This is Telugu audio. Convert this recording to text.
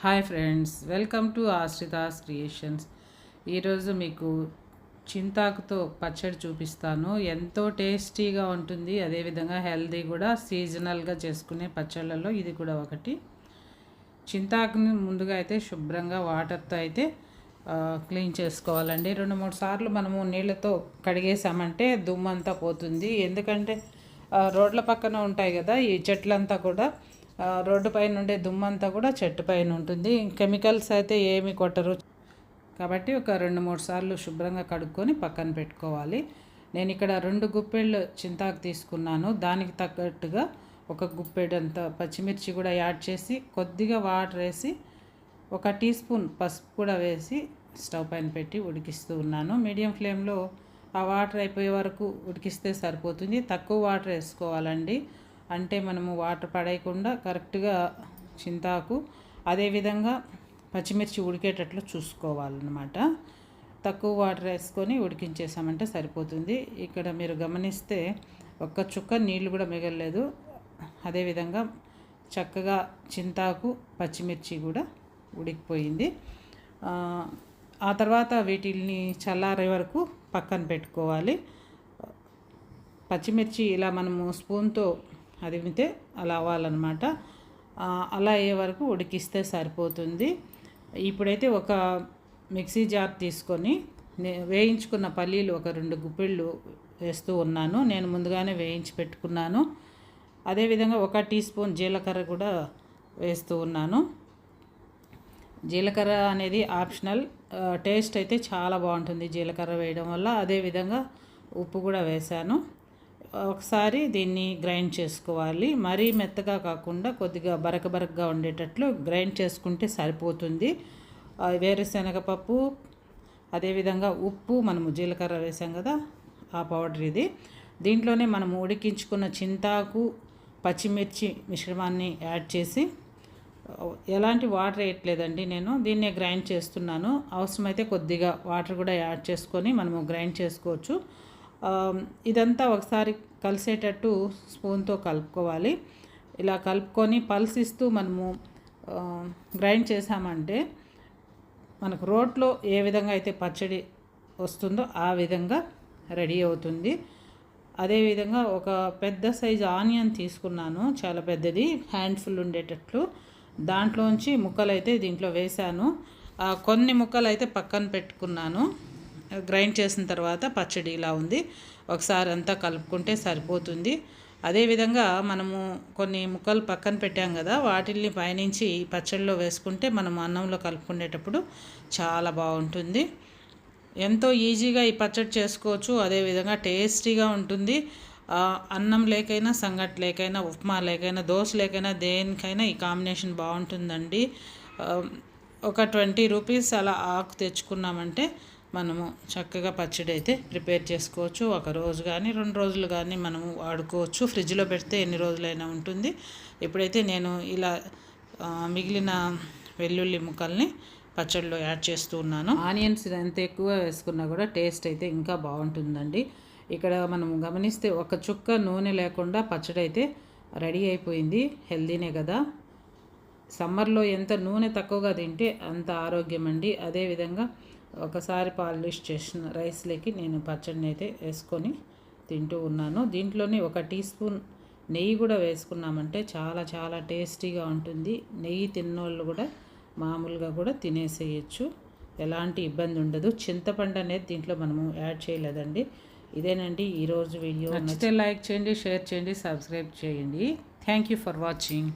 Hi friends welcome to Ashritha's creations. ఈరోజు మీకు చింతాకుతో పచ్చడి చూపిస్తాను. ఎంతో టేస్టీగా ఉంటుంది. అదేవిధంగా హెల్దీ కూడా సీజనల్గా చేసుకునే పచ్చళ్ళలో ఇది కూడా ఒకటి. చింతాకుని ముందుగా అయితే శుభ్రంగా వాటర్తో అయితే క్లీన్ చేసుకోవాలండి. రెండు మూడు సార్లు మనము నీళ్ళతో కడిగేసామంటే దుమ్మంతా పోతుంది. ఎందుకంటే రోడ్ల పక్కన ఉంటాయి కదా ఈ చెట్లంతా కూడా రోడ్డు పైన ఉండే దుమ్మంతా కూడా చెట్టు పైన ఉంటుంది. కెమికల్స్ అయితే ఏమి కొట్టరు. కాబట్టి ఒక రెండు మూడు సార్లు శుభ్రంగా కడుక్కొని పక్కన పెట్టుకోవాలి. నేను ఇక్కడ రెండు గుప్పెళ్ళు చింతాకు తీసుకున్నాను. దానికి తగ్గట్టుగా ఒక గుప్పెడంత పచ్చిమిర్చి కూడా యాడ్ చేసి కొద్దిగా వాటర్ వేసి ఒక టీ స్పూన్ పసుపు కూడా వేసి స్టవ్ పైన పెట్టి ఉడికిస్తూ ఉన్నాను. మీడియం ఫ్లేమ్లో ఆ వాటర్ అయిపోయే వరకు ఉడికిస్తే సరిపోతుంది. తక్కువ వాటర్ వేసుకోవాలండి. అంటే మనము వాటర్ పడేయకుండా కరెక్ట్గా చింతాకు అదేవిధంగా పచ్చిమిర్చి ఉడికేటట్లు చూసుకోవాలన్నమాట. తక్కువ వాటర్ వేసుకొని ఉడికించేసామంటే సరిపోతుంది. ఇక్కడ మీరు గమనిస్తే ఒక్క చుక్క నీళ్ళు కూడా మిగలలేదు. అదేవిధంగా చక్కగా చింతాకు పచ్చిమిర్చి కూడా ఉడికిపోయింది. ఆ తర్వాత వీటిని చల్లారే వరకు పక్కన పెట్టుకోవాలి. పచ్చిమిర్చి ఇలా మనము స్పూన్తో అదిమితే అలా అవ్వాలన్నమాట. అలా అయ్యే వరకు ఉడికిస్తే సరిపోతుంది. ఇప్పుడైతే ఒక మిక్సీ జార్ తీసుకొని వేయించుకున్న పల్లీలు ఒక రెండు గుప్పిళ్ళు వేస్తూ ఉన్నాను. నేను ముందుగానే వేయించి పెట్టుకున్నాను. అదేవిధంగా ఒక టీ స్పూన్ జీలకర్ర కూడా వేస్తూ ఉన్నాను. జీలకర్ర అనేది ఆప్షనల్. టేస్ట్ అయితే చాలా బాగుంటుంది జీలకర్ర వేయడం వల్ల. అదేవిధంగా ఉప్పు కూడా వేశాను. ఒకసారి దీన్ని గ్రైండ్ చేసుకోవాలి. మరీ మెత్తగా కాకుండా కొద్దిగా బరక బరకగా ఉండేటట్లు గ్రైండ్ చేసుకుంటే సరిపోతుంది. వేరుశనగపప్పు అదేవిధంగా ఉప్పు మనము జీలకర్ర వేసాం కదా ఆ పౌడర్ ఇది. దీంట్లోనే మనం ఉడికించుకున్న చింతాకు పచ్చిమిర్చి మిశ్రమాన్ని యాడ్ చేసి ఎలాంటి వాటర్ వేయట్లేదండి నేను దీన్నే గ్రైండ్ చేస్తున్నాను. అవసరమైతే కొద్దిగా వాటర్ కూడా యాడ్ చేసుకొని మనము గ్రైండ్ చేసుకోవచ్చు. ఇదంతా ఒకసారి కలిసేటట్టు స్పూన్తో కలుపుకోవాలి. ఇలా కలుపుకొని పల్స్ ఇస్తూ మనము గ్రైండ్ చేసామంటే మనకు రోట్లో ఏ విధంగా అయితే పచ్చడి వస్తుందో ఆ విధంగా రెడీ అవుతుంది. అదేవిధంగా ఒక పెద్ద సైజు ఆనియన్ తీసుకున్నాను చాలా పెద్దది హ్యాండ్ఫుల్ ఉండేటట్లు. దాంట్లోంచి ముక్కలు అయితే దీంట్లో వేశాను. కొన్ని ముక్కలు అయితే పక్కన పెట్టుకున్నాను. గ్రైండ్ చేసిన తర్వాత పచ్చడి ఇలా ఉంది. ఒకసారి అంతా కలుపుకుంటే సరిపోతుంది. అదేవిధంగా మనము కొన్ని ముక్కలు పక్కన పెట్టాం కదా వాటిల్ని పైనుంచి పచ్చడిలో వేసుకుంటే మనం అన్నంలో కలుపుకునేటప్పుడు చాలా బాగుంటుంది. ఎంతో ఈజీగా ఈ పచ్చడి చేసుకోవచ్చు. అదేవిధంగా టేస్టీగా ఉంటుంది. అన్నం లేకైనా సంగటి లేకైనా ఉప్మా లేకైనా దోశ లేకైనా దేనికైనా ఈ కాంబినేషన్ బాగుంటుందండి. ఒక ట్వంటీ రూపీస్ అలా ఆకు తెచ్చుకున్నామంటే మనము చక్కగా పచ్చడి అయితే ప్రిపేర్ చేసుకోవచ్చు. ఒక రోజు కానీ రెండు రోజులు కానీ మనము వాడుకోవచ్చు. ఫ్రిడ్జ్లో పెడితే ఎన్ని రోజులైనా ఉంటుంది. ఇప్పుడైతే నేను ఇలా మిగిలిన వెల్లుల్లి ముక్కల్ని పచ్చడిలో యాడ్ చేస్తూ ఉన్నాను ఆనియన్స్ ఎంత ఎక్కువ వేసుకున్నా కూడా టేస్ట్ అయితే ఇంకా బాగుంటుందండి. ఇక్కడ మనం గమనిస్తే ఒక చుక్క నూనె లేకుండా పచ్చడి అయితే రెడీ అయిపోయింది. హెల్దీనే కదా. సమ్మర్లో ఎంత నూనె తక్కువగా తింటే అంత ఆరోగ్యం అండి అదేవిధంగా ఒకసారి పాలిష్ చేసిన రైస్లోకి నేను పచ్చడిని అయితే వేసుకొని తింటూ ఉన్నాను. దీంట్లోనే ఒక టీ స్పూన్ నెయ్యి కూడా వేసుకున్నామంటే చాలా చాలా టేస్టీగా ఉంటుంది. నెయ్యి తిన్నోళ్ళు కూడా మామూలుగా కూడా తినేసేయచ్చు. ఎలాంటి ఇబ్బంది ఉండదు. చింతపండు అనేది దీంట్లో మనము యాడ్ చేయలేదండి. ఇదేనండి ఈరోజు వీడియో. నచ్చితే లైక్ చేయండి షేర్ చేయండి సబ్స్క్రైబ్ చేయండి. Thank you for watching.